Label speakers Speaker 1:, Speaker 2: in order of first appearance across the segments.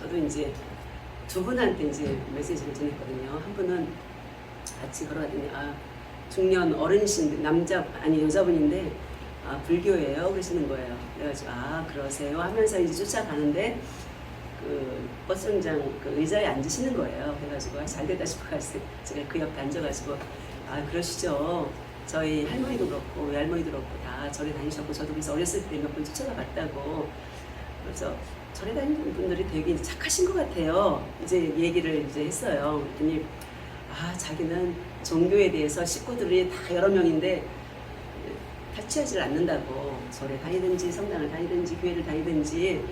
Speaker 1: 저도 이제 두 분한테 이제 메시지를 전했거든요. 한 분은 같이 걸어가더니 아 중년 어른이신 남자 아니 여자분인데 아 불교예요 그러시는 거예요. 그래가지고 아 그러세요 하면서 이제 쫓아가는데 그 버스 정장 그 의자에 앉으시는 거예요. 그래가지고 아, 잘 됐다 싶어가지고 제가 그 옆에 앉아가지고 아 그러시죠. 저희 할머니도 그렇고 외할머니도 그렇고 다 절에 다니셨고 저도 그래서 어렸을 때 몇 번 쫓아가 봤다고 그래서 절에 다니는 분들이 되게 착하신 것 같아요. 이제 얘기를 이제 했어요. 그랬더니 아 자기는 종교에 대해서 식구들이 다 여러 명인데 타치하지를 않는다고 절에 다니든지 성당을 다니든지 교회를 다니든지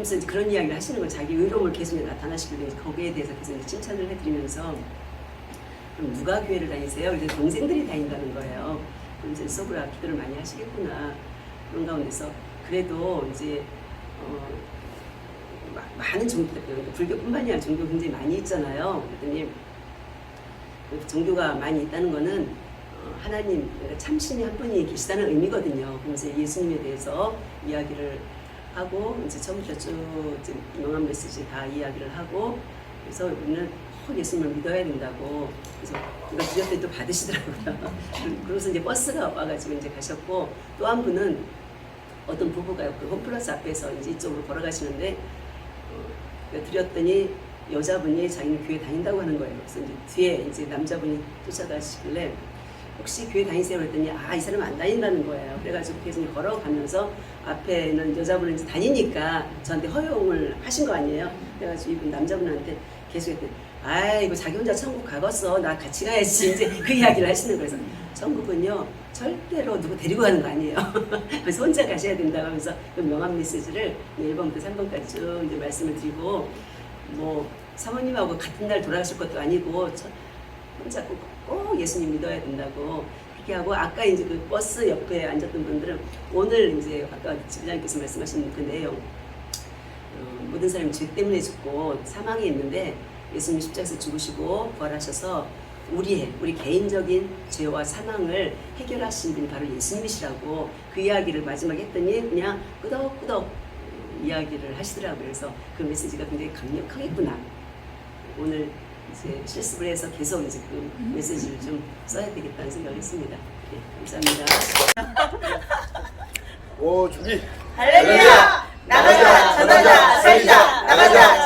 Speaker 1: 이제 그런 이야기를 하시는 걸 자기 의로움을 계속 나타나시길래 거기에 대해서 계속 칭찬을 해드리면서 그럼 누가 교회를 다니세요? 이제 동생들이 다닌다는 거예요. 그럼 이제 서브라 기도를 많이 하시겠구나. 그런 가운데서 그래도 이제 어, 마- 많은 종교들, 불교뿐만이 아니라 종교 굉장히 많이 있잖아요. 그랬더니 그 종교가 많이 있다는 거는 어, 하나님, 참신이 한 분이 계시다는 의미거든요. 그러면서 예수님에 대해서 이야기를 하고 이제 처음부터 쭉 명함 메시지 다 이야기를 하고 그래서 우리는 꼭 예수님을 믿어야 된다고 그래서 누가 드렸더니 또 받으시더라고요. 그러고서 이제 버스가 와가지고 이제 가셨고 또 한 분은 어떤 부부가 그 홈플러스 앞에서 이제 이쪽으로 걸어가시는데 어, 드렸더니 여자분이 자기는 교회 다닌다고 하는 거예요. 그래서 이제 뒤에 이제 남자분이 쫓아가시길래 혹시 교회 다니세요? 그랬더니 아 이 사람은 안 다닌다는 거예요. 그래가지고 계속 걸어가면서 앞에는 여자분은 이제 다니니까 저한테 허용을 하신 거 아니에요. 그래가지고 이분 남자분한테 계속 했더니 아이고 자기 혼자 천국 가겠어. 나 같이 가야지. 이제 그 이야기를 하시는 거예요. 천국은요 절대로 누구 데리고 가는 거 아니에요. 그래서 혼자 가셔야 된다고 하면서 그 명함 메시지를 1번부터 3번까지 쭉 이제 말씀을 드리고 뭐 사모님하고 같은 날 돌아가실 것도 아니고 저- 혼자 꼭, 꼭 예수님 믿어야 된다고 그렇게 하고 아까 이제 그 버스 옆에 앉았던 분들은 오늘 이제 아까 지부장님께서 말씀하신 그 내용 어, 모든 사람이 죄 때문에 죽고 사망에 있는데 예수님 십자가에서 죽으시고 부활하셔서 우리의 우리 개인적인 죄와 사망을 해결하신 분이 바로 예수님이시라고 그 이야기를 마지막에 했더니 그냥 끄덕끄덕 이야기를 하시더라고요. 그래서 그 메시지가 굉장히 강력하겠구나. 오늘 이제 실습을 해서 계속 이제 그 메시지를 좀 써야 되겠다는 생각을 했습니다. 네, 감사합니다.
Speaker 2: 오 준비
Speaker 3: 할렐루야! 나가자, 전하자, 살자! 나가자, 전하자, 살자!